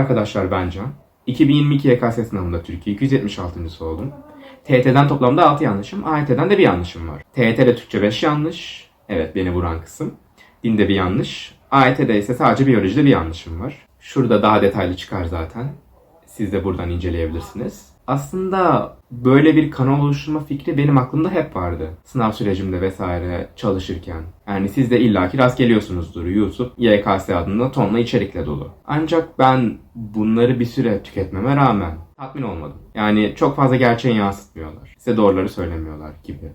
arkadaşlar ben Can. 2022 YKS sınavında Türkiye 276. oldum. TYT'den toplamda 6 yanlışım, AYT'den de bir yanlışım var. TYT'de Türkçe 5 yanlış. Evet beni vuran kısım. Dinde bir yanlış. AYT'de ise sadece biyolojide bir yanlışım var. Şurada daha detaylı çıkar zaten. Siz de buradan inceleyebilirsiniz. Aslında böyle bir kanal oluşturma fikri benim aklımda hep vardı. Sınav sürecimde vesaire çalışırken. Yani siz de illaki rast geliyorsunuzdur. YouTube YKS adında tonla içerikle dolu. Ancak ben bunları bir süre tüketmeme rağmen tatmin olmadım. Yani çok fazla gerçeği yansıtmıyorlar. Size doğruları söylemiyorlar gibi.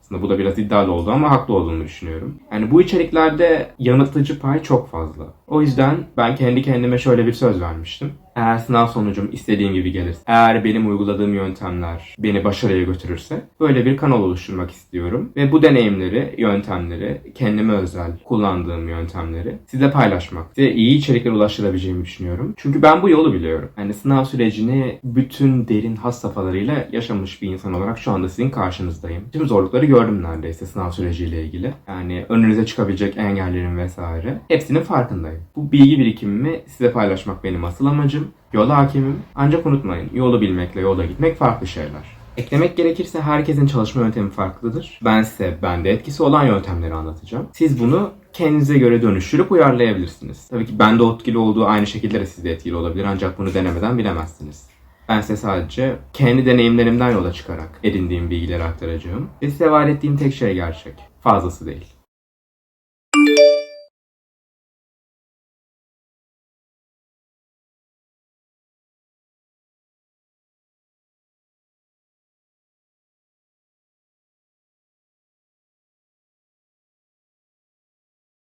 Aslında bu da biraz iddialı oldu ama haklı olduğunu düşünüyorum. Yani bu içeriklerde yanıltıcı pay çok fazla. O yüzden ben kendi kendime şöyle bir söz vermiştim. Eğer sınav sonucum istediğim gibi gelirse, eğer benim uyguladığım yöntemler beni başarıya götürürse böyle bir kanal oluşturmak istiyorum. Ve bu deneyimleri, yöntemleri, kendime özel kullandığım yöntemleri size paylaşmak, size iyi içerikler ulaştırabileceğimi düşünüyorum. Çünkü ben bu yolu biliyorum. Yani sınav sürecini bütün derin has safhalarıyla yaşamış bir insan olarak şu anda sizin karşınızdayım. Tüm zorlukları gördüm neredeyse sınav süreciyle ilgili. Yani önünüze çıkabilecek engellerin vesaire. Hepsinin farkındayım. Bu bilgi birikimimi size paylaşmak benim asıl amacım. Yola hakimim. Ancak unutmayın yolu bilmekle yola gitmek farklı şeyler. Eklemek gerekirse herkesin çalışma yöntemi farklıdır. Ben size bende etkisi olan yöntemleri anlatacağım. Siz bunu kendinize göre dönüştürüp uyarlayabilirsiniz. Tabii ki bende etkili olduğu aynı şekilde de sizde etkili olabilir ancak bunu denemeden bilemezsiniz. Ben size sadece kendi deneyimlerimden yola çıkarak edindiğim bilgileri aktaracağım. Ve size vaat ettiğim tek şey gerçek. Fazlası değil.